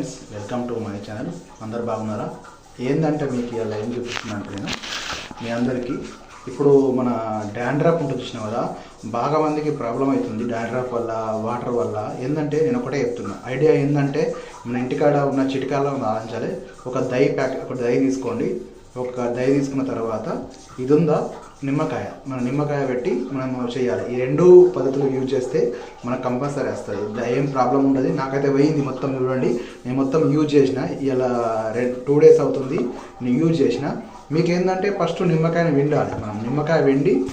Friends welcome to my channel. అందరు బాగున్నారా? ఏంటంటే మీకు ఇలా ఏం చూపిస్తున్నా నేను? మీ అందరికీ ఇప్పుడు మన డాండ్రాప్ ఉంటుంది చూసిన కదా బాగా మందికి ప్రాబ్లం అవుతుంది డాండ్రాప్ వల్ల వాటర్ వల్ల. ఏంటంటే నేను ఒకటే చెప్తున్నా ఐడియా ఏంటంటే మన ఇంటికాడ ఉన్న చిటికాలో ఆలోచించాలి ఒక దయ ప్యాక్ ఒక దయ తీసుకోండి. ఒక దయ తీసుకున్న తర్వాత ఇది ఉందా నిమ్మకాయ. మన నిమ్మకాయ పెట్టి మనం చేయాలి. ఈ రెండు పద్ధతులు యూజ్ చేస్తే మనకు కంపల్సరీ వస్తుంది. ద- ఏం ప్రాబ్లం ఉండదు. నాకైతే పోయింది మొత్తం చూడండి. నేను మొత్తం యూజ్ చేసిన ఇలా రెండు టూ డేస్ అవుతుంది. నేను యూజ్ చేసిన. మీకు ఏంటంటే ఫస్ట్ నిమ్మకాయని వెండాలి మనం. నిమ్మకాయ వెండి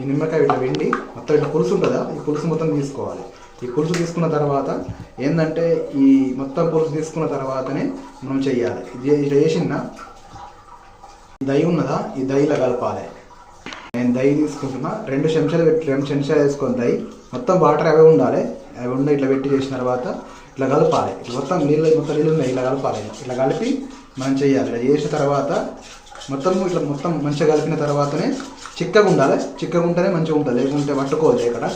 ఈ నిమ్మకాయ ఇట్లా వెండి మొత్తం ఇట్లా పులుసు ఉంటుందా? ఈ పులుసు మొత్తం తీసుకోవాలి. ఈ పులుసు తీసుకున్న తర్వాత ఏంటంటే ఈ మొత్తం పులుసు తీసుకున్న తర్వాతనే మనం చెయ్యాలి ఇది ఇట్లా చేసిన దయ ఉన్నదా? ఈ దయిలో కలపాలి. నేను తీసుకుంటున్నా. రెండు చెంచాలు పెట్టి రెండు చెంచాలు వేసుకొని దହି మొత్తం వాటర్ అవే ఉండాలి. అవి ఉండి ఇట్లా పెట్టి చేసిన తర్వాత ఇట్లా కలపాలి. ఇట్లా మొత్తం నీళ్ళు మొత్తం నీళ్ళు ఉన్నాయి ఇట్లా కలపాలి. ఇట్లా కలిపి మనం చేయాలి. ఇట్లా చేసిన తర్వాత మొత్తం ఇట్లా మొత్తం మంచిగా కలిపిన తర్వాతనే చిక్కగా ఉండాలి చిక్కగా ఉంటేనే మంచిగా ఉంటుంది. లేకుంటే పట్టుకోవద్దు ఇక్కడ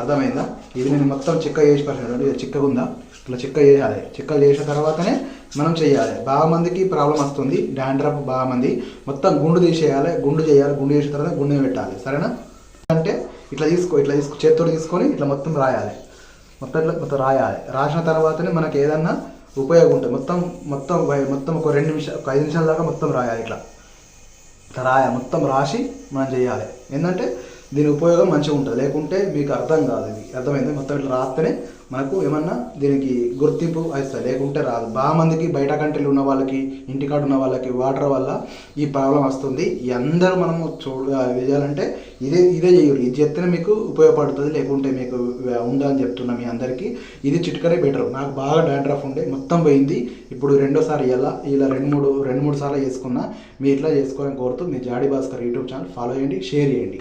అర్థమైందా? ఇది నేను మొత్తం చిక్క చేసి పట్టిన ఇది చిక్కగా ఉందా ఇట్లా చిక్క చేయాలి. చిక్కలు చేసిన తర్వాతనే మనం చేయాలి బాగా మందికి ప్రాబ్లం వస్తుంది. డాండ్రఫ్ బాగా మంది మొత్తం గుండు తీసేయాలి. గుండు చేయాలి. గుండు చేసిన తర్వాత గుండె పెట్టాలి. సరేనా? అంటే ఇట్లా తీసుకో ఇట్లా తీసుకో. చేతితో తీసుకొని ఇట్లా మొత్తం రాయాలి. మొత్తం ఇట్లా మొత్తం రాయాలి. రాసిన తర్వాతనే మనకి ఏదన్నా ఉపయోగం ఉంటుంది. మొత్తం మొత్తం మొత్తం ఒక రెండు నిమిషాలు ఒక ఐదు నిమిషాల దాకా మొత్తం రాయాలి ఇట్లా. రాయ మొత్తం రాసి మనం చేయాలి. ఏంటంటే దీని ఉపయోగం మంచిగా ఉంటుంది. లేకుంటే మీకు అర్థం కాదు ఇది. అర్థమైంది? మొత్తం ఇట్లా రాస్తేనే మనకు ఏమన్నా దీనికి గుర్తింపు వస్తుంది. లేకుంటే రాదు. బాగా మందికి బయట కంట్రీలు ఉన్న వాళ్ళకి ఇంటికాడ ఉన్న వాళ్ళకి వాటర్ వల్ల ఈ ప్రాబ్లం వస్తుంది. అందరూ మనము చూడ చేయాలంటే ఇదే ఇదే చేయాలి. ఇది చెప్తేనే మీకు ఉపయోగపడుతుంది. లేకుంటే మీకు ఉందని చెప్తున్నా మీ అందరికీ. ఇది చిట్కనే బెటర్ నాకు బాగా డాండ్రఫ్ ఉండే. మొత్తం పోయింది. ఇప్పుడు రెండోసారి ఇలా ఇలా రెండు మూడు రెండు మూడు సార్లు చేసుకున్నా మీరు ఇట్లా చేసుకోవాలని కోరుతూ మీ Jadi Bhaskar YouTube channel follow చేయండి షేర్ చేయండి.